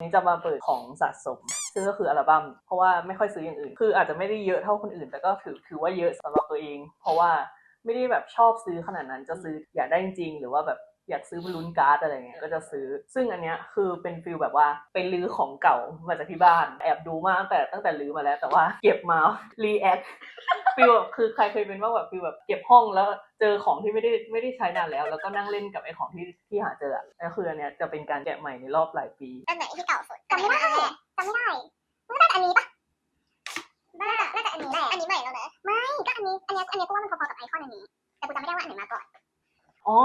นี้จะมาเปิดของสะสม ซึ่งก็คืออัลบั้มเพราะว่าไม่ค่อยซื้ออย่างอื่น คืออาจจะไม่ได้เยอะเท่าคนอื่น แต่ก็ถือถือว่าเยอะสำหรับตัวเอง เพราะว่าไม่ได้แบบชอบซื้อขนาดนั้นจะซื้ออยากได้จริงหรือว่าแบบ อยากซื้อมาลุ้นการ์ดอะไรเงี้ยก็จะซื้อ ซึ่งอันเนี้ยคือเป็นฟิลแบบว่าไปลื้อของเก่ามาจากที่บ้าน แอบดูมาตั้งแต่ตั้งแต่ลื้อมาแล้ว แต่ว่าเก็บมารีแอคฟิลแบบคือใครเคยเป็นว่าแบบฟิลแบบเก็บห้องแล้วเจอของที่ไม่ได้ไม่ได้ใช้นานแล้ว แล้วก็นั่งเล่นกับไอ้ของที่ที่หาเจออะแล้วคืออันเนี้ยจะเป็นการแกะใหม่ในรอบหลายปีอันไหนที่เก่าสุดจำไม่ได้จำไม่ได้น่าจะอันนี้ปะน่าจะน่าจะอันนี้แหละอันนี้ใหม่แล้วนะไม่ก็อันนี้อันนี้อันนี้กูว่ามันพอๆกับไอคอนอันนี้แต่กูจำไม่ได้ว่าอันไหนมาก่อน อ๋อ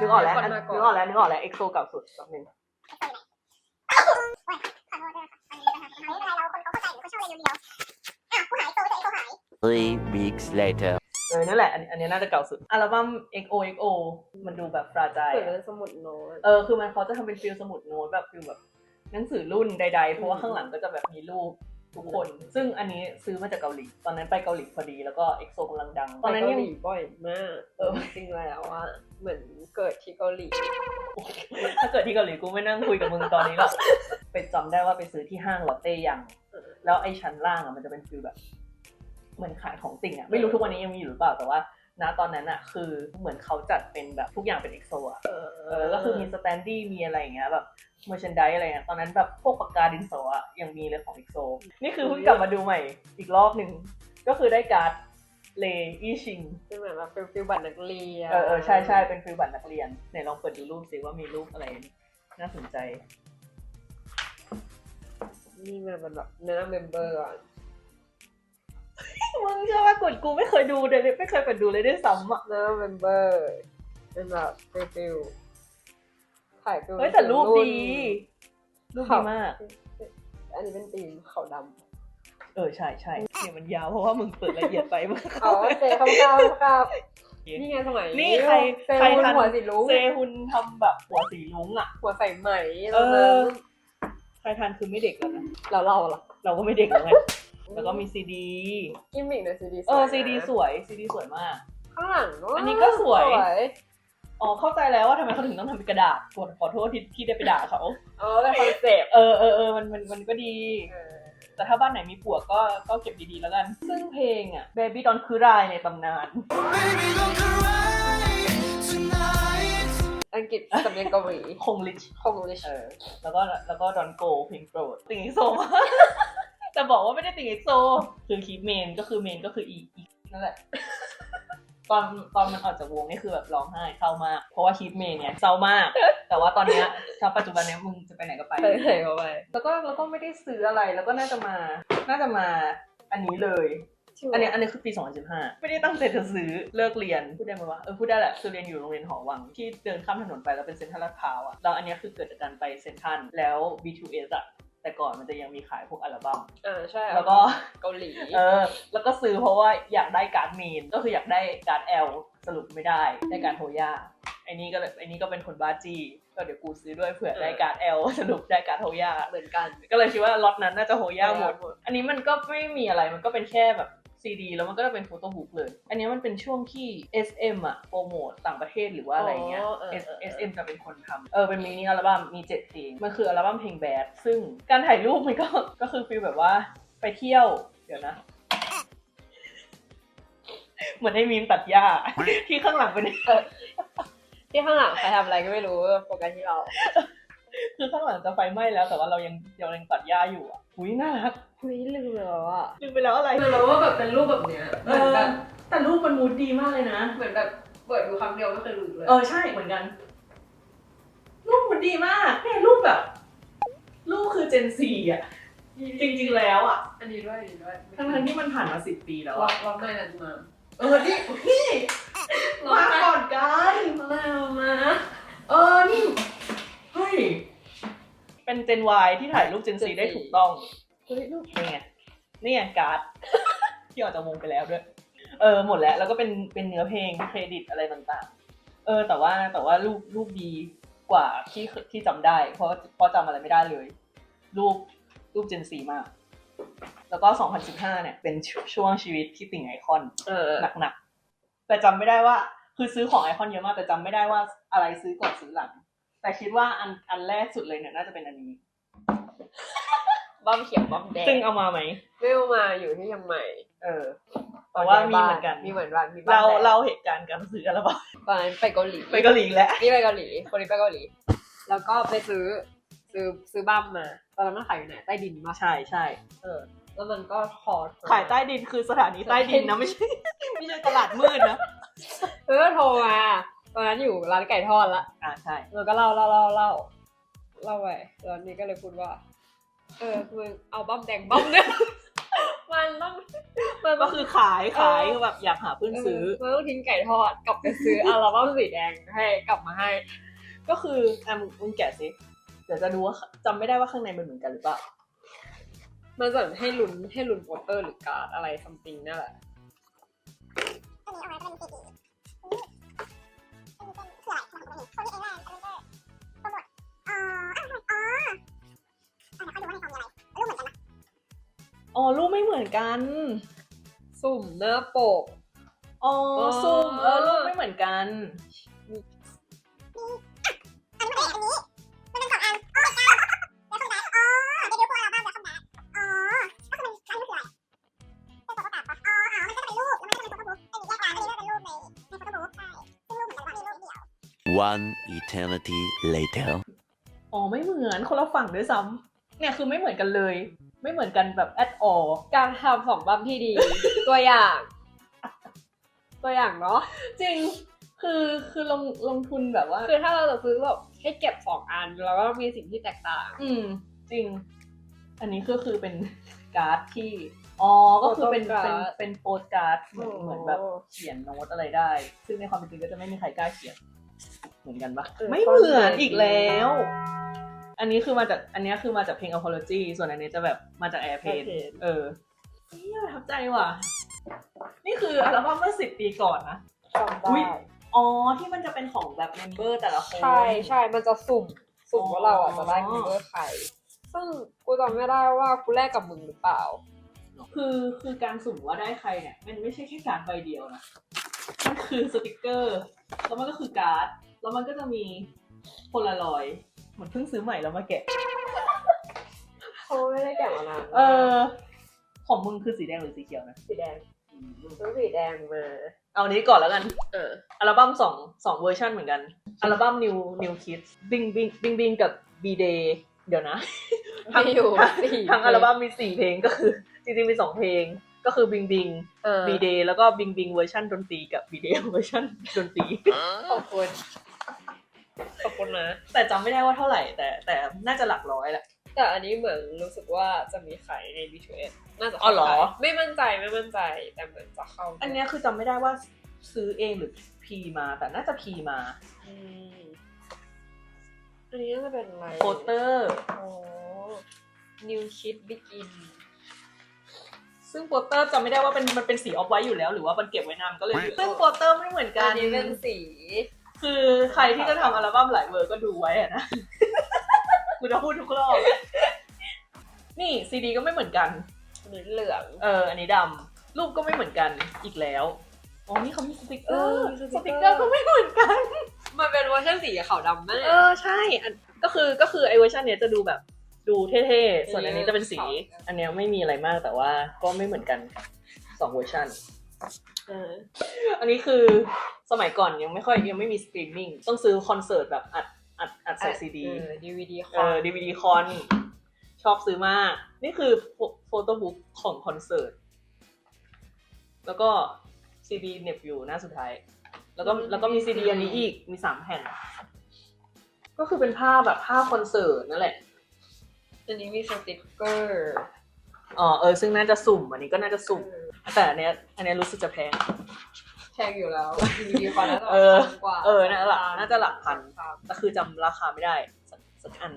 นึกออกแล้วก่อนมาก่อนนึกออกแล้ว นึกออกแล้ว เอ็กโซเก่าสุดแป๊บนึงขอโทษด้วยค่ะอันนี้นะคะไม่เป็นไรเราคนเขาเข้าใจหรือเขาชอบอะไรเรียวๆอะกูหายโตแต่ไอโตหาย Three weeks later. เออนั่นแหละอันอันนี้น่าจะเก่าสุด อัลบั้ม XO XO มันดูแบบฟราจายเปิดเป็นสมุดโน้ต เออ คือมันเขาจะทำเป็นฟิลสมุดโน้ตแบบฟิลแบบหนังสือรุ่นใดๆ เพราะว่าข้างหลังก็จะแบบมีรูป ทุกคน ซึ่งอันนี้ซื้อมาจากเกาหลี ตอนนั้นไปเกาหลีพอดีแล้วก็ EXO กำลังดัง ตอนนั้นไปยัเกางหลีบ่อยมาก เออจริงๆแล้วว่าเหมือนเกิดที่เกาหลี ถ้าเกิดที่เกาหลีกูไม่นั่งคุยกับมึงตอนนี้หรอกไปจำได้ว่าไปซื้อที่ห้างลอตเต้ยังเออแล้วไอ้ชั้นล่างอะมันจะเป็นฟิลแบบเหมือนขายของติ่งอะ ไม่รู้ทุกวันนี้ยังมีอยู่หรือเปล่าแต่ว่า ณตอนนั้นอะคือเหมือนเขาจัดเป็นแบบทุกอย่างเป็นเอ็กโซอะเออเออก็คือมีสแตนดี้มีอะไรอย่างเงี้ยแบบเมอร์ชันดอะไรเงี้ยตอนนั้นแบบพวกปากกาดินสออะยังมีเลยของเอ็กโซนี่คือเพิ่งกลับมาดูใหม่อีกรอบหนึ่งก็คือได้การ์ดเลอีชิงเป็นเหมือนแบบฟิลฟิลบัตรนักเรียนเออเออใช่ใช่เป็นฟิลบัตรนักเรียนไหนลองเปิดดูรูปสิว่ามีรูปอะไรน่าสนใจนี่มันเป็นแบบหน้าเมมเบอร์อะ มึงเชื่อว่ากดกูไม่เคยดูเลยไม่เคยเปิดดูเลยด้วยซ้ำอะหน้าเมมเบอร์เป็นแบบฟิลฟิลถ่ายฟิลเฮ้ยแต่รูปดีรูปดีมาก อันนี้เป็นธีมขาวดเออใช่ใช่เนี่ยมันยาวเพราะว่ามึงเปิดละเอียดไปมากำอ๋อเซคำก้าวก้าวนี่ไงสมัยนี่ใครเซใครฮุนทันหัวสีลุ้งเซฮุนทำแบบหัวสีลุ้งอะ หัวใส่ไหมเออใครทันคือไม่เด็กแล้วนะเราเล่าล่ะเราก็ไม่เด็กแล้วไง แล้วก็มีซีดีกิมมิกในซีดีเออซีดีสวยซีดีสวยมาก ข้างหลังอันนี้ก็สวย อ๋อเข้าใจแล้วว่าทำไมเขาถึงต้องทำเป็นกระดาษขอขอโทษที่ที่ได้ไปด่าเขาเออเป็นคอนเซปต์เออเออเออมันมันมันก็ดีแต่ถ้าบ้านไหนมีปลวกก็ก็เก็บดีๆแล้วกัน ซึ่งเพลงอะ Baby Don't Cry ในตำนาน อังกฤษสำเนียงเกาหลีคงลิชคงลิชเออแล้วก็แล้วก็ Don't Go เพลงโปรดติงเอ็กโซมาก แต่บอกว่าไม่ได้ติงเอ็กโซ คือคีเมนก็คือเมนก็คืออีอีนั่นแหละ ตอนตอนมันออกจากวงนี่คือแบบร้องไห้เศร้ามาก เพราะว่าคีเมนเนี่ยเศร้ามาก แต่ว่าตอนเนี้ยถ้าปัจจุบันเนี้ยมึงจะไปไหนก็ไปเคยเคยเข้าไป แล้วก็แล้วก็ไม่ได้ซื้ออะไรแล้วก็น่าจะมา น่าจะมาอันนี้เลยอันเนี้ยอันนี้คือปี 2015 ไม่ได้ตั้งใจจะซื้อเลิกเรียน พูดได้ไหมวะเออพูดได้แหละคือเรียนอยู่โรงเรียนหอวัง ที่เดินข้ามถนนไปแล้วเป็นเซ็นทรัลลาดพร้าวอะแล้วอันเนี้ยคือเกิดจากการไปเซ็นทรัลแล้ว B2S อะ แต่ก่อนมันจะยังมีขายพวกอัลบั้มอ่าใช่แล้วก็เกาหลีเออแล้วก็ซื้อเพราะว่าอยากได้การ์ดเมนก็คืออยากได้การ์ด L สรุปไม่ได้ได้การ์ดโฮย่าไอ้นี่ก็เลยไอ้นี่ก็เป็นคนบ้าจี้ก็เดี๋ยวกูซื้อด้วยเผื่อได้การ์ด L สรุปได้การ์ดโฮย่าเหมือนกัน ก็เลยคิดว่าล็อตนั้นน่าจะโฮย่าหมดหมดอันนี้มันก็ไม่มีอะไรมันก็เป็นแค่แบบ ซีดีแล้วมันก็จะเป็นโฟโต้บุ๊กเลย อันนี้มันเป็นช่วงที่ SM อะโปรโมตต่างประเทศหรือว่าอะไรเงี้ยอ๋อเออ S เออเออ SM จะเป็นคนทำเออเป็นมินิอัลบั้มมีเจ็ดเพลงมันคืออัลบั้มเพลงแบดซึ่งการถ่ายรูปมันก็ก็คือฟีลแบบว่าไปเที่ยวเดี๋ยวนะเหมือนให้มีมตัดหญ้าที่ข้างหลังเป็นที่ข้างหลังใครทำอะไรก็ไม่รู้โฟกัสที่เรา คือข้างหลังจะไฟไหม้แล้วแต่ว่าเรายังยังยังตัดหญ้าอยู่อะ อุ้ยน่ารักคุยลืมแล้วอะลืมไปแล้วอะไรลืมแล้วว่าแบบเป็นรูปแบบเนี้ยเหมือนแบบแต่รูปมันมูดดีมากเลยนะ เหมือนแบบเปิดดูครั้งเดียวไม่เคยลืมเลย เออใช่เหมือนกัน รูปมันดีมากเนี่ยรูปแบบ รูปคือเจนซีอะ จริงๆแล้วอะ อันนี้ด้วยอันนี้ด้วยทั้งๆที่มันผ่านมาสิบปีแล้วรออะบรอบหน้าจะมาเออนี่พี่มาก่อนกันแล้วมา เออนี่ เฮ้ย เป็นเจน Y ที่ถ่ายรูปเจนซีได้ถูกต้องเฮ้ยรูปนี่ไงนี่ไงการ์ด ที่ออกจากวงไปแล้วด้วย เออหมดแล้ว แล้วก็เป็นเป็นเนื้อเพลงเครดิตอะไรต่างๆ เออ แต่ว่าแต่ว่ารูปรูปดีกว่าที่ที่จำได้ เพราะเพราะจำอะไรไม่ได้เลย รูปรูปเจนซีมาก แล้วก็ 2015 เนี่ย เป็นช่วงชีวิตที่ติ่งไอคอนเออ หนักๆแต่จำไม่ได้ว่า คือซื้อของไอคอนเยอะมากแต่จำไม่ได้ว่าอะไรซื้อก่อนซื้อหลัง แต่คิดว่าอันอันแรกสุดเลยเนี่ยน่าจะเป็นอันนี้ บ้อมเขียวบ้อมแดงซึ่งเอามาไหมไม่เอามาอยู่ที่เชียงใหม่เออแต่ว่ามีเหมือนกัน มีเหมือนกันมีบ้านเราแดงเราเหตุการณ์การซื้ออัลบั้มตอนนั้นไปเกาหลีไปเกาหลีแล้วนี่ไปเกาหลี คนนี้ไปเกาหลี แล้วก็ไปซื้อซื้อซื้อบ้ามมา ตอนนั้นมันขายอยู่ไหนใต้ดินมาใช่ใช่เออ แล้วมันก็คอโทรขายใต้ดินคือสถานีใต้ดินนะไม่ใช่ไม่ใช่ตลาดมืดนะเออโทรมาต อนนั้นอยู่ร้านไก่ทอดละอ่าใช่แล้วก็เล่าเล่าเล่าเล่าเล่าไปตอนนี้ก็เลยพูดว่า เออมึงเอาบ้อมแดงบ้อมเนี่ยมันต้องมันก็ต้องคือขายขายเออคือแบบอยากหาเพื่อนซื้อมันต้องทิ้งไก่ทอดกลับไปซื้ออัลบั้มสีแดงให้กลับมาให้ ก็คืออะมึงมึงแกะสิเดี๋ยวจะดูว่าจำไม่ได้ว่าข้างในมันเหมือนกันหรือเปล่ามันจะให้ลุ้นให้ลุ้นโปสเตอร์หรือการ์ดอะไรซัมติงนั่นแหละตัวนี้เอาไว้เป็นซี อ๋อรูปไม่เหมือนกัน สุ่มหน้าปก อ๋ออ๋อ ซูมเออรูปไม่เหมือนกัน อันนี้มันเป็นอันนี้ มันเป็นสองอันอ๋อเก้าเดี๋ยวคำดัอ๋อเดี๋ยวดูพวกเราบ้างเดี๋ยวคำดัอ๋อก็คือมันอันนี้มันคืออะไรเป็นโฟโต้การ์ดปะอ๋ออ๋อมันก็จะเป็นรูปแล้วมันก็จะเป็นโฟโต้บุ๊กเป็นอีกแยกร้านอันนี้ก็เป็นรูปในในโฟโต้บุ๊กใช่ซึ่งรูปเหมือนกันแต่ว่ามีรูปเดียว One eternity later. อ๋อไม่เหมือนคนละฝั่งด้วยซ้ำเนี่ยคือไม่เหมือนกันเลย ไม่เหมือนกันแบบ at all การทำสองบัมที่ดี ตัวอย่าง ตัวอย่างเนาะจริงคือคือลงลงทุนแบบว่า คือถ้าเราจะซื้อแบบให้เก็บสองอันแล้วก็มีสิ่งที่แตกต่าง อืม จริง อันนี้ก็คือเป็นการ์ดที่อ๋อก็คือเป็นโฟโต้เป็นการ์ดเป็นโปสการ์ดเหมือนโอ้เหมือนแบบเขียนโน้ตอะไรได้ ซึ่งในความเป็นจริงก็จะไม่มีใครกล้าเขียน เหมือนกันปะเออไม่เหมือนอีกแล้ว อันนี้คือมาจากอันนี้คือมาจากเพลง apology ส่วนอันนี้จะแบบมาจาก airplane เออนี่ประทับใจว่ะ นี่คืออัลบั้มเมื่อสิบปีก่อนนะ จำอุ๊ได้ ย อ๋อ ที่มันจะเป็นของแบบเมมเบอร์แต่ละคน ใช่ใช่มันจะสุ่ม สุ่มว่าเราอะอ๋อจะได้เมมเบอร์ใคร ซึ่งกูจำไม่ได้ว่ากูแลกกับมึงหรือเปล่า คือคือการสุ่มว่าได้ใครเนี่ย มันไม่ใช่แค่การ์ดใบเดียวนะมันคือสติกเกอร์ แล้วมันก็คือการ์ด แล้วมันก็จะมีโพลารอยด์ เหมือนเพิ่งซื้อใหม่แล้วมาแกะ เขาไม่ได้แกะมานานเออ ของมึงคือสีแดงหรือสีเขียวนะ สีแดงซื้อสีแดงมา เอานี้ก่อนแล้วกัน เออ อัลบั้มสองสองเวอร์ชันเหมือนกัน อัลบั้ม New New Kids บิงบิงบิงบิงกับ B Day เดี๋ยวนะ ทั้งมีอยู่ทั้งสี่ทั้งอัลบั้มมีสี่เพลงก็คือ จริงๆมีสองเพลง ก็คือบิงบิงเออ B Day แล้วก็บิงบิงเวอร์ชันดนตรีกับ B Day เวอร์ชันดนตรีขอบคุณ ขอบคุณนะ แต่จำไม่ได้ว่าเท่าไหร่ แต่แต่น่าจะหลักร้อยแหละ แต่อันนี้เหมือนรู้สึกว่าจะมีขายใน B2S น่าจะอ๋อเหรอ ขายไม่มั่นใจไม่มั่นใจแต่เหมือนจะเข้าอันเนี้ยคือจำไม่ได้ว่าซื้อเองหรือพีมา แต่น่าจะพีมา อืมอันนี้น่าจะเป็นอะไรโปสเตอร์ โอ้ New Kid Begin ซึ่งโปสเตอร์จำไม่ได้ว่าเป็นมันเป็นสีออฟไว้อยู่แล้ว หรือว่ามันเก็บไว้นานก็เลยซึ่งโปสเตอร์ไม่เหมือนกัอันนนี้เป็นสี คือใครที่จะทำอัลบั้มหลายเวอร์ก็ดูไว้อะนะกูจะพูดทุกรอบ นี่ซีดีก็ไม่เหมือนกัน อันนี้เหลืองเออ อันนี้ดำรูปก็ไม่เหมือนกันอีกแล้วอ๋อนี่เขามีสติกเกอร์เออมีสสติติกกเกเกออร์ร์ก็ไม่เหมือนกัน มันเป็นเวอร์ชันสีขาวดำนั่นแหเอละอใช่อันก็คือก็คือไอเวอร์ชันเนี้ยจะดูแบบดูเท่ๆ ส่วนอันนี้จะเป็นสีขาวอันเนี้ยไม่มีอะไรมากแต่ว่าก็ไม่เหมือนกันสองเวอร์ชันเอออันนี้คือสมัยก่อนยังไม่ค่อยยังไม่มีสตรีมมิ่งต้องซื้อคอนเสิร์ตแบบอัดอัดอัดใส่ซีดีเออ DVD คเอออดีวีดีคอนชอบซื้อมาก นี่คือโฟโต้บุ๊กของคอนเสิร์ตแล้วก็ซีดีเน็บอยู่หน้าสุดท้าย แล้วก็แล้วก็มีซีดีอันนี้อีกมีสามแผ่น ก็คือเป็นภาพแบบภาพคอนเสิร์ตนั่นแหละอันนี้มีสติกเกอร์อ๋อเออซึ่งน่าจะสุ่ม อันนี้ก็น่าจะสุ่ม แต่อันเนี้ยอันเนี้ยรู้สึกจะแพง แพงอยู่แล้ว DVD คอนน่าจะเออพันกว่าเออน่าจะหลักน่าจะหลักพันแต่คือจำราคาไม่ได้สักสักอัน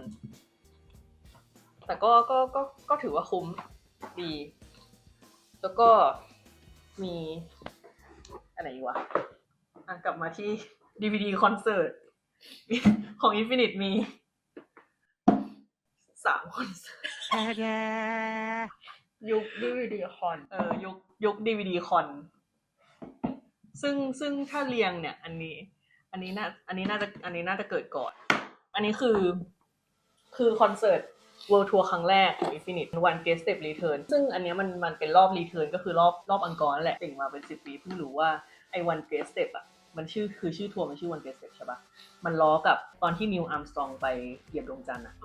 แต่ก็ก็ก็ก็ถือว่าคุ้มดี แล้วก็มีอะไรอีกวะอะกลับมาที่ DVD คอนเสิร์ตของ Infinite มีสามคอนเสิร์ต ยุค DVD คอนเออยกยก DVD คอนซึ่งซึ่งถ้าเรียงเนี่ย อันนี้ อันนี้น่าอันนี้น่าจะอันนี้น่าจะเกิดก่อน อันนี้คือ คือคอนเสิร์ต World Tour ครั้งแรกของ Infinite One Guest Step Return ซึ่งอันเนี้ยมันมันเป็นรอบ Return ก็คือรอบรอบอังกอร์นั่นแหละติ่งมาเป็น10ปีเพิ่งรู้ว่าไอ้ One Guest Step อะ มันชื่อคือชื่อทัวร์มันชื่อ One Guest Step ใช่ปะมันล้อกับตอนที่นิวอัมสตรองไปเหยียบดวงจันทร์อะ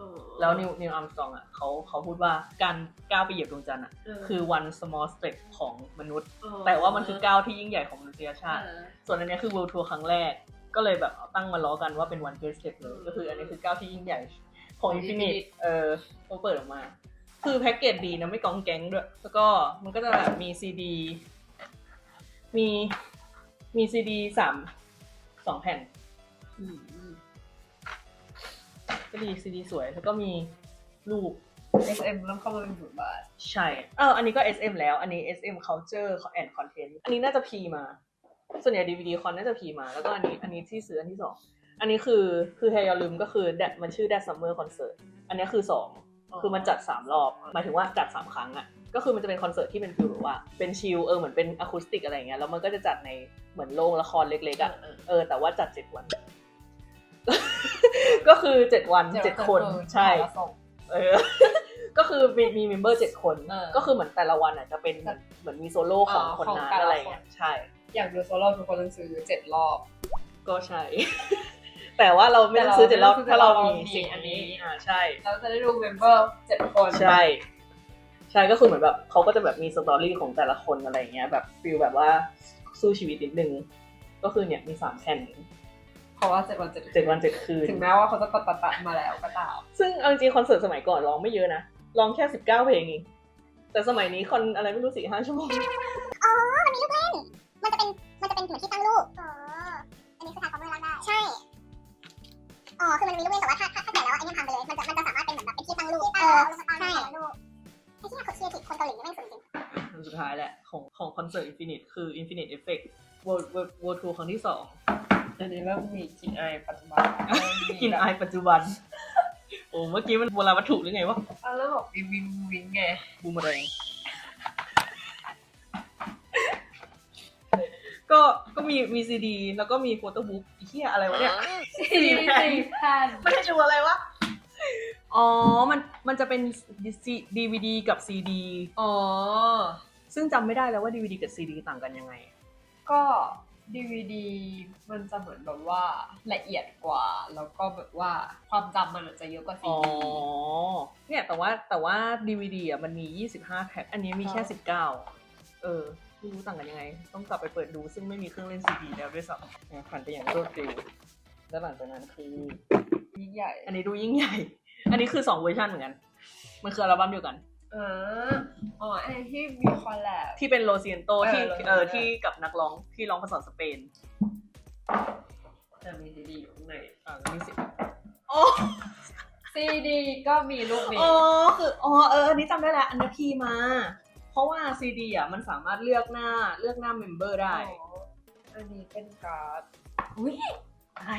แล้วนิวนิวอัมสตรองอะเขาเขาพูดว่าการก้าวไปเหยียบดวงจันทร์อะคือ one small step ของมนุษย์ แต่ว่ามันคือก้าวที่ยิ่งใหญ่ของมนุษยชาติ ส่วนอันเนี้ยคือ World Tour ครั้งแรก ก็เลยแบบเอาตั้งมาล้อกันว่าเป็น one great step เลยก็คืออันนี้คือก้าวที่ยิ่งใหญ่ของของ Infinite Infinite เออพอเปิดออกมา คือแพ็กเกจดีนะไม่กองแก๊งด้วย แล้วก็มันก็จะแบบมีซีดีมี มีซีดีสามสองแผ่นอืมอืมก็ดีซีดีสวย แล้วก็มีรูป SM เริ่มเข้ามาเป็นบทบาทใช่ เอออันนี้ก็ SM แล้ว อันนี้ SM culture and content อันนี้น่าจะ P มา ส่วนใหญ่ DVD คอนน่าจะ P มา แล้วก็อันนี้ อันนี้ที่ซื้ออันที่สอง อันนี้คือ คือแฮยาลืมก็คือ That มันชื่อ That Summer Concert อันนี้คือสอง คือมันจัดสามรอบ หมายถึงว่าจัดสามครั้งอะก็คือมันจะเป็นคอนเสิร์ตที่เป็นฟิลแบบว่าเป็นชิลเออเหมือนเป็นอะคูสติกอะไรอย่างเงี้ยแล้วมันก็จะจัดในเหมือนโรงละครเล็กๆอะเออแต่ว่าจัดเจ็ดวัน ก็คือเจ็ดวันเจ็ดคนใช่เออก็คือมีมีเมมเบอร์เจ็ดคนเออก็คือเหมือนแต่ละวันอะจะเป็นเหมือนเหมือนมีโซโล่ของอ๋อคนของนั้นแต่ละอะไรเงี้ยคนใช่ อยากดูโซโล่ทุกคนต้องซื้อเจ็ดรอบ ก็ใช่ แต่ว่าเราไม่ต้องซื้อแต่เจ็ดเรารอบไม่ต้องซื้อถ้าเราเรามีมีสิ่งอันนี้อ่าใช่เราจะได้ดูเมมเบอร์เจ็ดคนใช่ใช่ก็คือเหมือนแบบเขาก็จะแบบมีสตอรี่ของแต่ละคนอะไรเงี้ยแบบฟิลแบบว่าสู้ชีวิตนิดนึง ก็คือเนี่ยมีสามแผ่นเพราะว่าเจ็ดวันเจ็ดคืเจ็ดวันเจ็ดคืนถึงแม้ว่าเขาจะตัดตัดตัดมาแล้วก็ตามซึ่งเอาจริงๆคอนเสิร์ตสมัยก่อนร้องไม่เยอะนะร้องแค่สิบเก้าเพลงเองแต่สมัยนี้คอนอะไรไม่รู้สี่ห้าชั่วโมงอ๋อมันมีลูกเล่นมันจะเป็นมันจะเป็นเหมือนที่ตั้งลูกอ๋ออันนี้คือทางคอมเมอร์รักได้ใช่อ๋อคือมันมีลูกเล่นแต่ว่าถ้าถ้าถ้าแก่แล้วไอ้นี่พังไปเลยมันจะมันจะสามารถเป็นเหมือนแบบเป็นที่ตั้งลูกเออใช่ ลูกไอ้ที่เขาเชียร์ผิดคนเกาหลีนี่แม่งสุดจริงอันสุดท้ายแหละ ของของคอนเสิร์ต Infinite คือ Infinite Effect World World World Tour ครั้งที่สองอันนี้เริ่มมีกลินอายปัจจุบันเริ่มมีกินอายปัจจุบัน โอ้เมื่อกี้มันโบราณวัตถุหรือไงวะอะเริ่มบอกวิงวิงวิงไงบูมแรงก็ก็มีมีซีดี แล้วก็มีโฟโต้บุ๊กเฮียอะไรวะเนี่ยสี่สี่แผ่นไม่ได้ดูอะไรวะ อ๋อ มัน มันจะเป็นดีวีดีกับซีดีอ๋อ ซึ่งจำไม่ได้แล้วว่าดีวีดีกับซีดีต่างกันยังไง ก็ดีวดีมันจะเหมือนแบบว่าละเอียดกว่า แล้วก็แบบว่าความจำมันอาจจะเยอะกว่าซีอ๋อ ดี เนี่ยแต่ว่าแต่ว่าดีวดีอะมันมี 25แพ็คอันนี้มีแค่ใช่19 เออไม่รู้ต่างกันยังไง ต้องกลับไปเปิดดูซึ่งไม่มีเครื่องเล่นซีดีแล้วด้วยซ้ำเนี่ยผ่านไปอย่างรวดเร็วแล้วหลังจากนั้นคือ ยิ่งใหญ่ อันนี้ดูยิ่งใหญ่ อันนี้คือ2เวอร์ชันเหมือนกัน มันคืออัลบั้มเดียวกันอ่าอ๋อไอ้ที่มีคอลแลบ ที่เป็นโลเซียนโตเออที่โลเซียนโตเออที่กับนักร้องที่ร้องภาษาสเปนจะมีซีดีอยู่ข้างในอ่าแล้วมีสิโอ้ซีดีก็มีลูกนี้ อ๋อคืออ๋อเอออันนี้จำได้แล้วอันนี้พีมา เพราะว่าซีดีอะมันสามารถเลือกหน้าเลือกหน้าเมมเบอร์ได้ อ๋ออันนี้เป็นการ์ดอุ้ยอะไร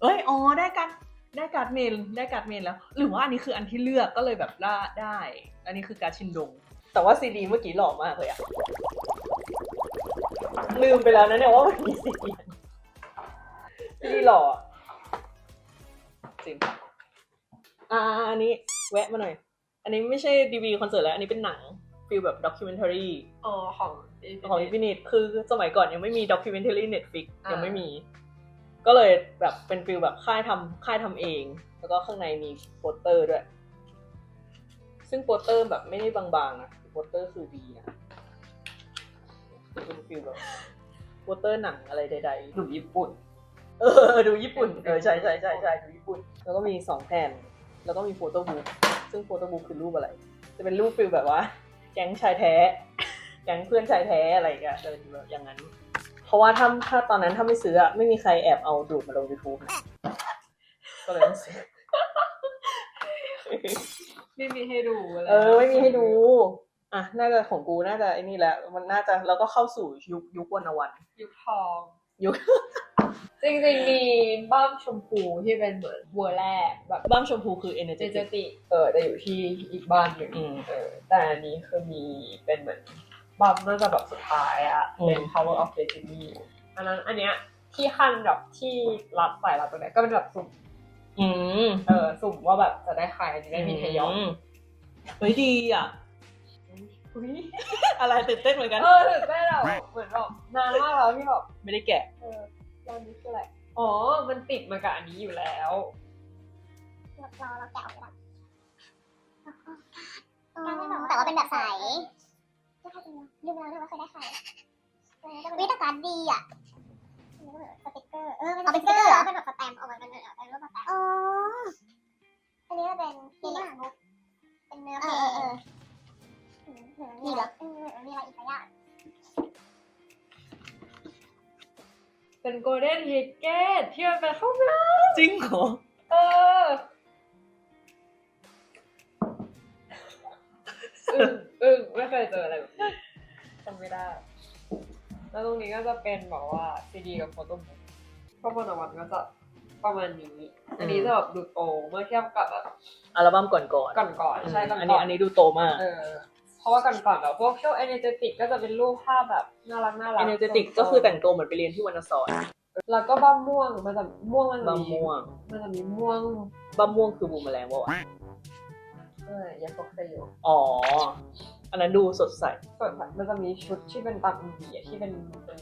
เอ้ย อ๋อ ได้การด ได้การ์ดเมนได้การ์ดเมนแล้ว หรือว่าอันนี้คืออันที่เลือกก็เลยแบบล่าได้ อันนี้คือการ์ดชินดง แต่ว่าซีดีเมื่อกี้หล่อมากเลยอะลืมไปแล้วนะเนี่ยว่ามันมีซีดีซีดีหล่ออะจริงอ่าอันนี้แวะมาหน่อย อันนี้ไม่ใช่ดีวีคอนเสิร์ตแล้ว อันนี้เป็นหนังฟิลแบบด็อกิเมนทารีอ๋อของของ Infinite คือสมัยก่อนยังไม่มีด็อกิเมนท r รีเน็ตฟิกอ่ายัยังไม่มี ก็เลยแบบเป็นฟิลแบบค่ายทำค่ายทำเอง แล้วก็ข้างในมีโปสเตอร์ด้วย ซึ่งโปสเตอร์แบบไม่ได้บางๆนะโปสเตอร์คือดีนะเป็นฟิลแบบโปสเตอร์หนังอะไรใดหนุ่มญี่ปุ่นๆเออ ดูญี่ปุ่น เออใช่ใช่ใช่ใช่ดูญี่ปุ่น แล้วก็มีสองแผ่น แล้วก็มีโฟโต้บุ๊กซึ่งโฟโต้บุ๊กคือรูปอะไร จะเป็นรูปฟิลแบบว่า แก๊งชายแท้ แก๊งเพื่อนชายแท้อะไรอย่างเงี้ยเดินแบบอย่างนั้นเพ ราะว่าถ้าถ้าตอนนั้นถ้าไม่ซื้ออะไม่มีใครแอบเอาดูดมาลง YouTube นะก็เลยต้องซื้อ ไม่มีให้ดูะรเออ ไม่มีให้ดู อะ น่าจะของกูน่าจะไอ้นี่แหละ มันน่าจะแล้วก็เข้าสู่ยุคยุควันวัน ยุคทองยุคจริงๆ มีบ้ามชมพูที่เป็นเหมือนวัวแรกแบบบ้ามชมพูคือเจ energetic เจติ เออจะอยู่ที่อีกบ้านหนึ่งอืมเออแต่อันนี้คือมีเป็นเหมือน บ้ามน่าจะแบบสุดท้ายอะอืม เป็น power of destiny อันนั้นอันเนี้ยที่ขั้นแบบที่รัดสายรัดตรงเนี้ยก็เป็นแบบสุ่มอืมเออสุ่มว่าแบบจะได้ใครจะได้มีเทยอนมเฮ้ยดีอะ อุ๊ยอะไรตื่นเต้นเหมือนกัน เออถึงได้เราเหมือนแบบนานมากแล้วที่แบบไม่ได้แกะ เออแล้วอันนี้คืออะไรอ๋อมันติดมากับอันนี้อยู่แล้ว เราเราเราแกะออกไปแล้วแต่ว่าเป็นแบบใส ก็แค่ลืมลืมแล้วด้วยว่าเคยได้ใครวิตาการดีอะสติกเกอร์เออเป็นสติกเกอร์เหรอเป็นแบบสแตมป์เอาไว้เป็นแบบเป็นรูปสแตมป์อ๋ออันนี้เป็นนี่แหละเป็นเนื้อเพลงนี่เหรอมีอะไรอีกสักอย่างเป็นโกลเด้นทิกเก็ตที่มันเป็นข้าวหน้าจริงเหรอเออ อึ้งอึ้งไม่เคยเจออะไรแบบนี้จำไม่ได้ แล้วตรงนี้ก็จะเป็นแบบว่าซีดีกับโฟโต้บุ๊กข้อมูลวันก็จะประมาณนี้ อันนี้จะแบบดูโตเมื่อเทียบกับแบบอัลบั้มก่อนๆก่อนๆใช่ก่อนๆอันนี้อันนี้ดูโตมากเออเพราะว่าก่อนๆแบบพวกช่วงเอเนเจติกก็จะเป็นรูปภาพแบบน่ารักน่ารักเอเนเจติกก็คือแต่งตัวเหมือนไปเรียนที่วรรณศรแล้วก็บ้าม่วงมันจะม่วงมันจะบะม่วงมันจะมีม่วงบะม่วงคือบูมแมลงวะวะ เออยังตกใจอยู่อ๋อ อันนั้นดูสดใส ส่วนมันจะมีชุดที่เป็นตามอินเดียที่เป็นเป็น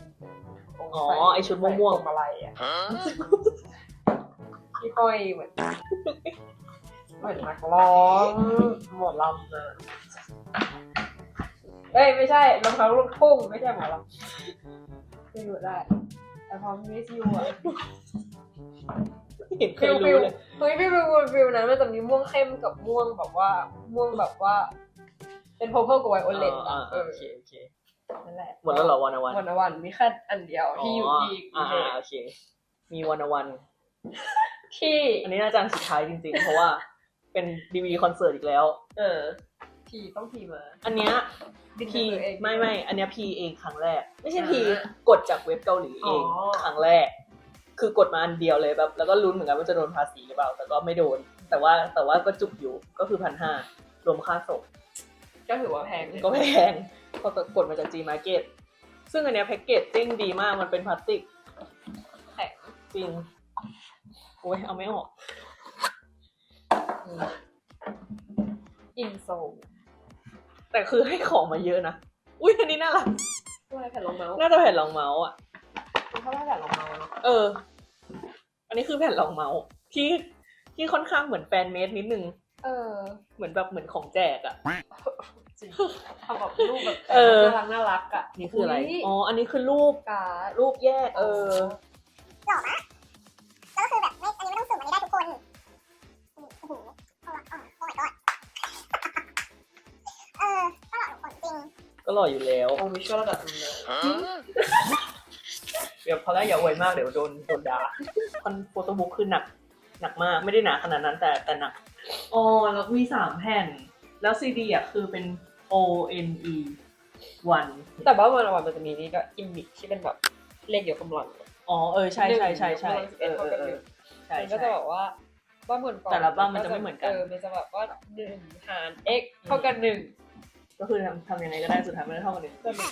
อ๋อไอ้ชุดม่วงๆๆอะไรอะที่ห้อยเหมือนเหมือนนักร้องหมอลำนะเอ้ยไม่ใช่รองเท้าลูกทุ่งไม่ใช่หมอลำไม่รู้ได้ แต่พอมิสยูอะไม่ เห็นเคฟิยลฟิรู้ลเลยเฮ้ยฟิลฟิลฟิลนั้นมันจะมีม่วงเข้มกับม่วงแบบว่าม่วงแบบว่า เป็นโพเพิลกับไวโอเลตอ่าอะเออ่าอโอเคโอเคนั่นแหละหมดแล้วเหรอวันวันวันวันมีแค่อันเดียวที่อยู่ที่กรุอ่างเทพโอเค มีวันวันที่อันนี้น่าจะอันสุดท้ายจริงๆ เพราะว่าเป็นดีวีคอนเสิร์ตอีกแล้ว เออที่ต้องพีมา อันเนี้ยดินพีตัวเองไม่ไม่อันเนี้ยพีเองครั้งแรก ไม่ใช่พีอ่ากดจากเว็บเกาหลีเองอ๋อครั้งแรก คือกดมาอันเดียวเลยแบบ แล้วก็ลุ้นเหมือนกันว่าจะโดนภาษีหรือเปล่า แต่ก็ไม่โดน แต่ว่าแต่ว่าก็จุกอยู่ก็คือพันห้ารวมค่าส่งก็ถือว่าแพงก็แพงพอกดมาจาก G Market ซึ่งอันเนี้ยแพ็กเกจจิ้งดีมากมันเป็นพลาสติกแข็งจริงโอ้ยเอาไม่ออกอินโซแต่คือให้ของมาเยอะนะ อุ้ยอันนี้น่ารักอะไรแผ่นรองเมาส์น่าจะแผ่นรองเมาส์อะ มันเท่าไหร่แผ่นรองเมาส์เนาะเออ อันนี้คือแผ่นรองเมาส์ที่ที่ค่อนข้างเหมือนแฟนเมดนิดนึง เออ เหมือนแบบเหมือนของแจกอะจริงทำแบบรูปแบบเออ น่ารักน่ารักอะนี่คืออะไรยอ๋อ อันนี้คือรูปการ์ดรูปแยก เออหล่อมากแล้วก็คือแบบไม่ อันนี้ไม่ต้องสุ่มอันนี้ได้ทุกคน โอ้โหโอ้โหโอ้ my god เออก็หล่อทุกคนจริง ก็หล่ออยู่แล้วโอ้วิชวลระดับหนึงเลยเดี๋ยวพอแล้วอย่าอวยมากเดี๋ยวโดนโดนด่าคอนโฟโต้บุ๊กคือหนักหนักมากไม่ได้หนาขนาดนั้นแต่แต่หนักอ๋อแล้วมีสามแผ่น แล้วซีดีอะคือเป็น O N E วันแต่ว่าวันวันมันจะมีนี่ก็อิมมิกที่เป็นแบบเลขเดียวกำลังอ๋อเออใช่ใช่ใช่ใช่หนึ่งเออเออเออใช่มันก็ใช่จะแบบว่าว่าเหมือนก่อนแต่ละบ้านมันจะไม่เหมือนกันเออมันจะแบบว่าหนึ่งหาร x เท่ากันหนึ่งก็คือทำทำยังไงก็ได้สุดท้ายมันได้เท่ากันหนึ่งก็หนึ่ง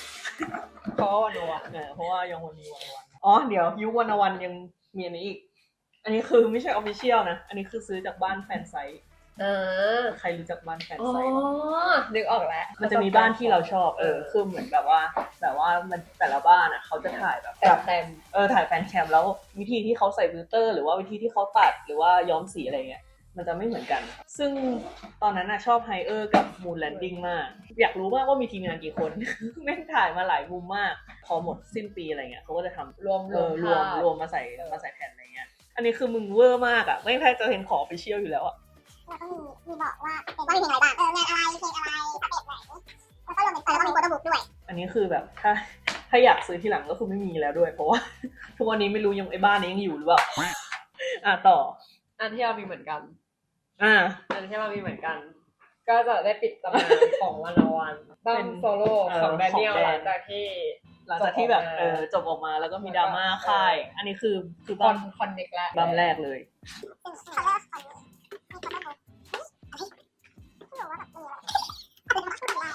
เพราะว่าวันวันเออเพราะว่ายังวันมีวันวัน อ๋อเดี๋ยวยุควันวันยังมีอันนี้อีก อันนี้คือไม่ใช่ออฟฟิเชียลนะ อันนี้คือซื้อจากบ้านแฟนไซต์อ่าใครรู้จักบ้านแฟนอ๋อไซต์บ้าง นึกออกแล้วมันจะมีบ้านที่เราชอบ เออ คือเหมือนแบบว่า แบบว่ามันแต่ละบ้านอะเขาจะถ่ายแบบแต่เต็ม เออถ่ายแฟนแคมแล้ววิธีที่เขาใส่ฟิลเตอร์ หรือว่าวิธีที่เขาตัดหรือว่าย้อมสีอะไรเงี้ย มันจะไม่เหมือนกัน ซึ่งตอนนั้นน่ะชอบไฮเออร์กับมูนแลนดิ้งมาก อยากรู้มากว่ามีทีมงานกี่คน แม่งถ่ายมาหลายมุมมาก พอหมดสิ้นปีอะไรเงี้ยเขาก็จะทำรวมเออรวมภาพรวมมาใส่มาใส่แผ่นอะไรเงี้ย อันนี้คือมึงเวอร์มากอะไม่แพ้จะเห็นขอไปเชียลอยู่แล้วอะแล้วก็มีมีบอกว่าเป็นว่ามีเพลงอะไรบ้างเอองานอะไรเพลงอะไรสเต็ปไหนแล้วก็รวมเป็นแล้วก็มีโฟโต้บุ๊กด้วย อันนี้คือแบบถ้าถ้าอยากซื้อที่หลังก็คือไม่มีแล้วด้วย เพราะว่าทุกวันนี้ไม่รู้ยังไอ้บ้านนี้ยังอยู่หรือเปล่าอะต่ออันที่เรามีเหมือนกัน อ่า อันที่เรามีเหมือนกัน ก็จะได้ปิดตำนานของวันละวันตั้เป็งนโซโล่เออของแดเนียลของแดนหลังจากที่หลังจากที่แบบจบออกมาเออจบออกมาแล้วก็มีดราม่าค่าย อันนี้คือคือคบ้าอนนคอนเน็กแล้วบ้านแรกเลยซึ่งเขาเรียกว่าคอนมีโฟโต้บุ๊กเฮ้ยอะไรไม่รู้ว่าแบบมีอะไรเอาเป็นว่า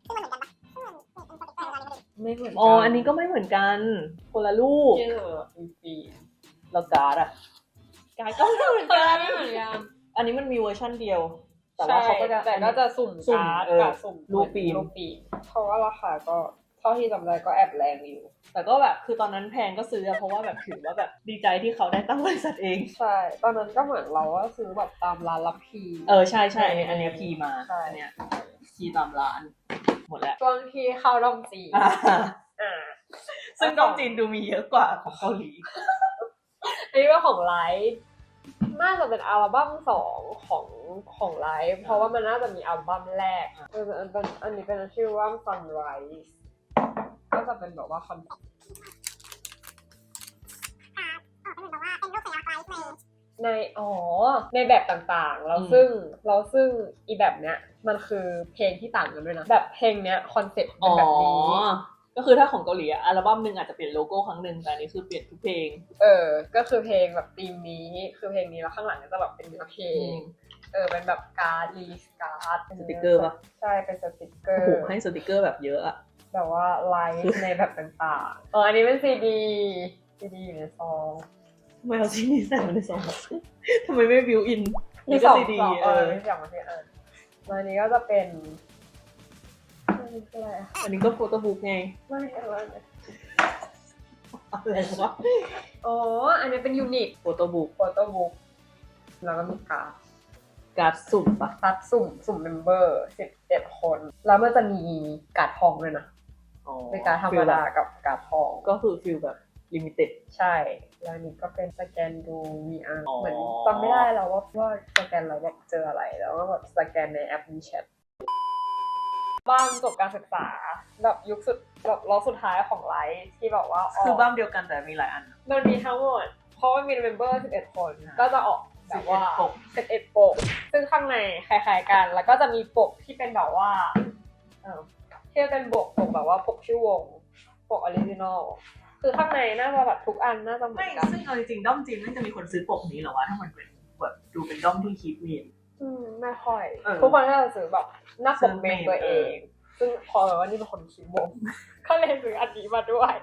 พูดได้ซึ่งมันเหมือนกันปะซึ่งมันเป็นสเต็ปอะไรกันไม่รู้ไม่เหมือนอ๋ออันนี้ก็ไม่เหมือนกันคนละรูปที่เราแบบฟรีแล้วการ์ดอะการ์ดก็ไม่เหมือนกันไม่เหมือนกัน อันนี้มันมีเวอร์ชั่นเดียว แต่ว่าเขาก็จะแต่ก็จะสุ่มสุ่มการ์ดเออกับสุ่มรูปปีมรูปปีมเพราะว่าราคาก็เท่าที่จำได้ก็แอบแรงอยู่ แต่ก็แบบคือตอนนั้นแพงก็ซื้ออะเพราะว่าแบบถือว่าแบบดีใจที่เขาได้ตั้งบริษัทเอง ใช่ ตอนนั้นก็เหมือนเราก็ซื้อแบบตามร้านรับพีเออใช่ใช่อันเนี้ยอันเนี้ยพีมาใช่อันเนี้ยพีตามร้าน หมดแล้วช่วงที่เข้าดอมจีนอ่าอ่าซึ่งด้อมจีนดูมีเยอะกว่าของเกาหลีอันนี้ว่าของไลฟ์ น่าจะเป็นอัลบั้มสองของของไลฟ์เพราะว่ามันน่าจะมีอัลบั้มแรกเอออันอันอันนี้เป็นชื่อว่า Sunrise ก็จะเป็นแบบว่าคอนการ์ดอ๋อเป็นเหมือนแบบว่าเป็นรูปสัญลักษณ์ไลฟ์ในในอ๋อในแบบต่างๆแล้วอืมซึ่งเราซึ่งอีแบบเนี้ยมันคือเพลงที่ต่างกันด้วยนะ แบบเพลงเนี้ยคอนเซ็ปต์เป็นแบบนี้ ก็คือถ้าของเกาหลีอะอัลบั้มหนึ่งอาจจะเปลี่ยนโลโก้ครั้งหนึ่งแต่อันนี้คือเปลี่ยนทุกเพลง เออ ก็คือเพลงแบบธีมนี้คือเพลงนี้แล้วข้างหลังก็จะแบบเป็นเนื้อเพลง เออเป็นแบบการ์ดรีสการ์ดสติกเกอร์ปะใช่เป็นสติกเกอโอ้ร์โหให้สติกเกอร์แบบเยอะอะแบบว่าไลฟ์ในแบบต่างๆเอออันนี้เป็นซีดีซีดีอยู่ในซองทำไมเอาซีดีใส่มาในซองทำไมไม่บิวอินมีนี่สก็องซีดีสองเอเอออมีสองมาที่อันแล้วอันนี้ก็จะเป็น อันนี้คืออะไรอะอันนี้ก็โฟโต้บุ๊กไงไม่อะไรนะอะไรวะอ๋อ อันนี้เป็นยูนิตโฟโต้บุ๊กโฟโต้บุ๊กแล้วก็มีการ์ดการ์ดสุ่มปะคัดสุ่มสุ่มเมมเบอร์สิบเอ็ดคน แล้วมันจะมีการ์ดทองด้วยนะอ๋อเป็นการ์ดธรรมดากับการ์ดทองก็คือฟิลแบบลิมิเต็ดใช่ แล้วอันนี้ก็เป็นสแกนดู VR อ๋อเหมือนจำไม่ได้แล้วว่าว่าสแกนแล้วแบบเจออะไร แล้วก็แบบสแกนในแอป WeChat บ้านจบการศึกษา แบบยุคสุดแบบรอบสุดท้ายของไลฟ์ที่แบบว่าคือบ้ามเดียวกันแต่มีหลายอัน มันมีทั้งหมด เพราะมันมีเมมเบอร์ 11 คน ก็จะออกแบบว่า11ปก11ปกซึ่งข้างในคล้ายๆกัน แล้วก็จะมีปกที่เป็นแบบว่าเออที่เป็นปกปกแบบว่าปกชื่อวงปกออริจินอลคือข้างในน่าจะแบบทุกอันน่าจะเหมือไม่นกันซึ่งเอาจริงๆด้อมจีนมันจะมีคนซื้อปกนี้เหรอวะถ้ามันเป็นแบบดูเป็นด้อมที่คิดมีน อืมไม่ค่อย เออ ทุกคนก็จะซื้อแบบหน้าปกเมนซื้อเมนตัวเอง ซึ่งพอแบบว่านี่เป็นคนคิดวงก็เลยซื้ออันนี้มาด้วย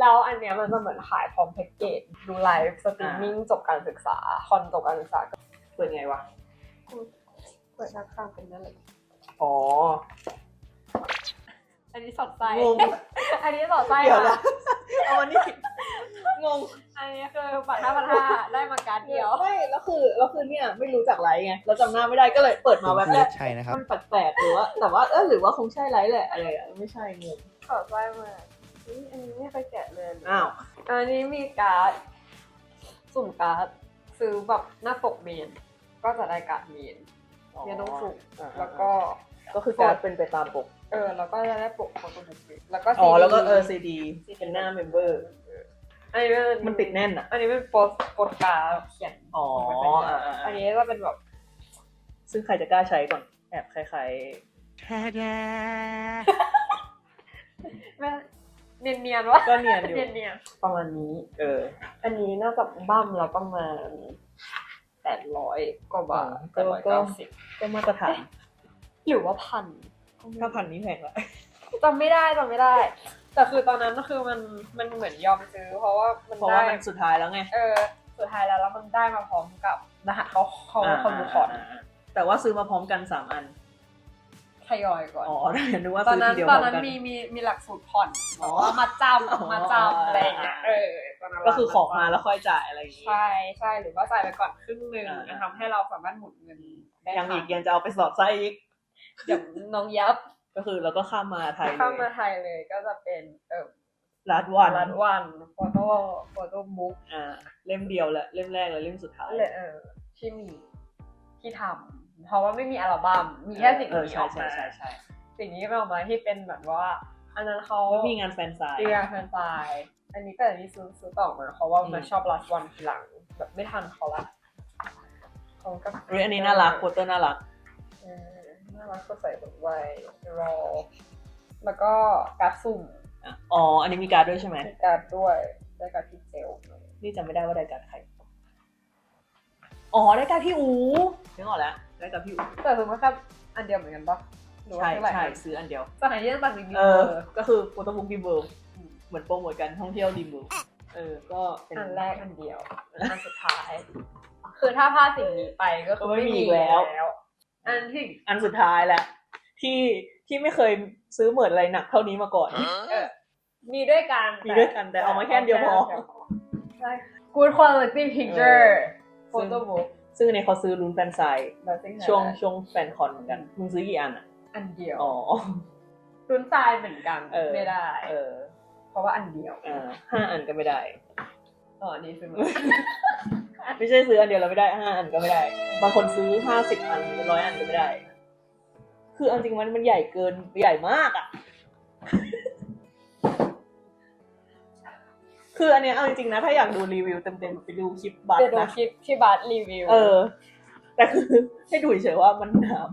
แล้วอันเนี้ยมันจะเหมือนขายพร้อมแพ็กเกจดูไลฟ์สตรีมมิ่งจบการศึกษา คอนจบการศึกษาก็เปิดไงวะ เปิดข้างๆเป็นนั่นเลยอ๋อ อันนี้สอดไส้งง อันนี้สอดไส้เดี๋ยวค่ะนะเอาวันนี้งงอันนี้คือบัตรห้าพันห้าได้มาการ์ดเดียว ไม่แล้วคือแล้วคือเนี่ยไม่รู้จักไลฟ์ไงเราจำหน้าไม่ได้ก็เลยเปิดมาแวบแรกใช่นะครับ มันแปลกๆหรือว่าแต่ว่าเออหรือว่าคงใช่ไลฟ์แหละอะไรอะไม่ใช่งงสอดไส้มาเฮ้ยอันนี้ไม่เคยแกะเลย อ้าวอันนี้มีการ์ดสุ่มการ์ดซื้อแบบหน้าปกเมน ก็จะได้การ์ดเมนเรียนต้องสุ่มแล้วก็ก็คือการดเป็นไปตามปก เออแล้วก็จะได้ปกโฟโต้บุ๊กแล้วก็ อ๋อ CD แล้วก็เออซีดีเป็นหน้าเมมเบอร์ อันนี้เป็นมันติดแน่นอะ อันนี้เป็นโปสโปสการ์ดเขียนอ๋อลงไปข้างหน้าอ่าๆๆอันนี้จะเป็นแบบซึ่งใครจะกล้าใช้ก่อน แอบคล้ายแม่เนียนเนียนๆวะๆก็เนียนอยู่ เนียนเนียนๆประมาณนี้ เออ อันนี้น่าจะบั้มแล้วประมาณแปดร้อยกว่าบาทอ๋อแปดร้อยเก้าสิบก็มาตรฐานหรือว่าพัน ถ้าพันนี้แพงละจำไม่ได้จำไม่ได้ แต่คือตอนนั้นก็คือมันมันเหมือนยอมซื้อ เพราะว่ามันเพราะได้ว่ามันสุดท้ายแล้วไงเออสุดท้ายแล้วแล้วมันได้มาพร้อมกับรหัสเขาเขาคอมบูคอนแต่ว่าซื้อมาพร้อมกันสามอันทยอยก่อนอ๋อนึกว่าตอนซื้อนั้ทีนเดียวตพอนร้อมนั้นกันมีมีมีหลักสูตรผ่อนอ๋อมาจอ๋อำมาจำอะไรอย่างเงี้ยเออตนนั้นก็คือของมาแล้วค่อยจ่ายอะไรอย่างงี้ใช่ใช่หรือว่าจ่ายไปก่อนครึ่งหนึ่งอ่าจะทำให้เราสามารถหมุนเงินได้ยังอีกทันยังจะเอาไปสอดไส้อีก เดี๋ยวน้องยับ ก็คือเราก็ข้ามมาไทยเลเข้ายมาไทยเลยก็จะเป็นเออรัดวันรัดวันโฟโต้โฟโต้บุ๊กอ่าเล่มเดียวแหละเล่มแรกและเล่มสุดท้ายเลยเออที่มีที่ทำเพราะว่าไม่มีอัลบั้มมีแค่สิ่งเออนี้ใช่ออกใช่มาใช่ใช่สิ่งนี้ก็ออกมาที่เป็นแบบว่า อันนั้นเขาไม่มีงานแฟนไซน์ เรียแฟนไซน์อันนี้ก็อันนี้ซื้อซื้อต่อมาเพราะว่าอืม มันชอบรัดวันทีหลัง แบบไม่ทันเขาละเขาก็เฮ้ยอันนี้น่ารักโคเตอร์น่ารักเอ อน่ารักก็ใส่แบบไว้รอ แล้วก็การ์ดสุ่มอะอ๋อ อันนี้มีการ์ดด้วยใช่ไหมมีการ์ดด้วยได้การ์ดที่เจลนี่จำไม่ได้ว่าได้การ์ดใคร อ๋อ ได้การ์ดพี่อูนึกออกแล้ว ได้การ์ดพี่อูแต่ซื้อมาแค่อันเดียวเหมือนกันปะหรือว่าใช่ซื้อหลายใช่อันซื้ออันเดียวสถานที่ต่างๆรีวิวเออ ก็คือโฟโต้บุ๊กดีเวิร์ก็คือโปรโมทกันท่องเที่ยวดีเวิร์เออ ก็เป็นอันแรกอันเดียว อันสุดท้าย คือถ้าพลาดสิ่งนี้ไปก็คือก็ไม่ไม่มีมีแล้วแล้ว อันที่อันสุดท้ายแหละที่ที่ไม่เคยซื้อเหมือนอะไรหนักเท่านี้มาก่อนเออมีด้วยกันมีด้วยกันแต่เอามาแค่อันเดียวพอ ใช่ Good quality picture เออ photo book ซึ่งอันนี้เขาซื้อลุ้นแฟนไซน์ Buzzing ช่วง Thailand ช่วงแฟนคอนเหมือนกันมึงซื้อกี่อันอะ อันเดียว อ๋อรุนทรายเหมือนกันเออไม่ได้ เออ เพราะว่าอันเดียวอ่าห้าอันก็ไม่ได้อ๋ออันนี้คือมันไม่ใช่ซื้ออันเดียวแล้วไม่ได้ห้าอันก็ไม่ได้ บางคนซื้อห้าสิบอันเป็นร้อยอันก็ไม่ได้ คือเอาจริงมันมันใหญ่เกินใหญ่มากอะ คืออันเนี้ยเอาจริงๆนะ ถ้าอยากดูรีวิวเต็มๆไปดูคลิปบัตเดี๋ยวดูนะ คลิปที่บาร์รีวิว เออ แต่คือให้ดูเฉยๆว่ามันหนาม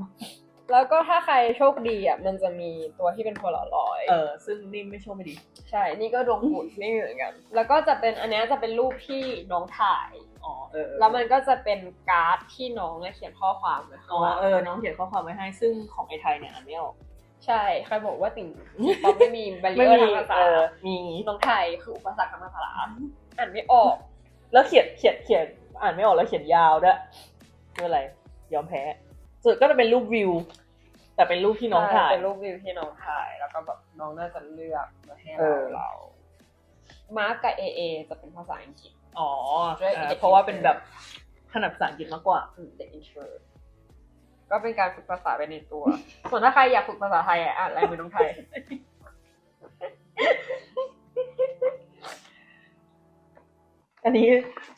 แล้วก็ถ้าใครโชคดีอะมันจะมีตัวที่เป็นโพลารอยด์เออ ซึ่งนี่ไม่โชคไม่ดี ใช่ นี่ก็ดวงหุ่นไม่เหมือนกัน แล้วก็จะเป็นอันเนี้ยจะเป็นรูปที่น้องถ่าย อ๋อ เออ แล้วมันก็จะเป็นการ์ดที่น้องอะเขียนข้อความไว้ข้าอ๋งอล่างเออ น้องเขียนข้อความไว้ให้ ซึ่งของไอ้ไทยเนี่ยอ่านไม่ออกใช่ ใครบอกว่าติ่งป๊อปไม่มีบาริไม่เออร์มีทางภาษาเออมีน้องไทยคืออุปสรรคทางภาษา อ่านไม่ออก แล้วเขียนเขียนเขียนอ่านไม่ออกแล้วเขียนยาวด้วยไม่เป็นไรยอมแพ้ สุดก็จะเป็นรูปวิว แต่เป็นรูปที่น้องถ่าย เป็นรูปวิวที่น้องถ่าย แล้วก็แบบน้องน่าจะเลือกมาให้เอเราอเรามาร์กกับเอเอจะเป็นภาษาอังกฤษ อ๋อด้วยเออเพราะว่าเป็นแบบถนัดภาษาอังกฤษมากกว่าอืม The Intro ก็เป็นการฝึกภาษาไปในตัว ส่วนถ้าใครอยากฝึกภาษาไทยอะอ่านลายมือน้องไทย อันนี้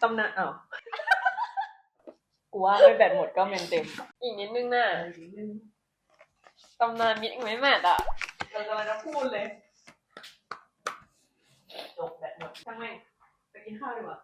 ตำนานอ้าว กูว่าไม่แบตหมดก็เมนเต็ม อีกนิดนึงน่ะตำนานมิดไม่แมทอะเรากำลังจะพูดเลยจบแบตหมดช่างแม่งไปกินข้าวดีกว่า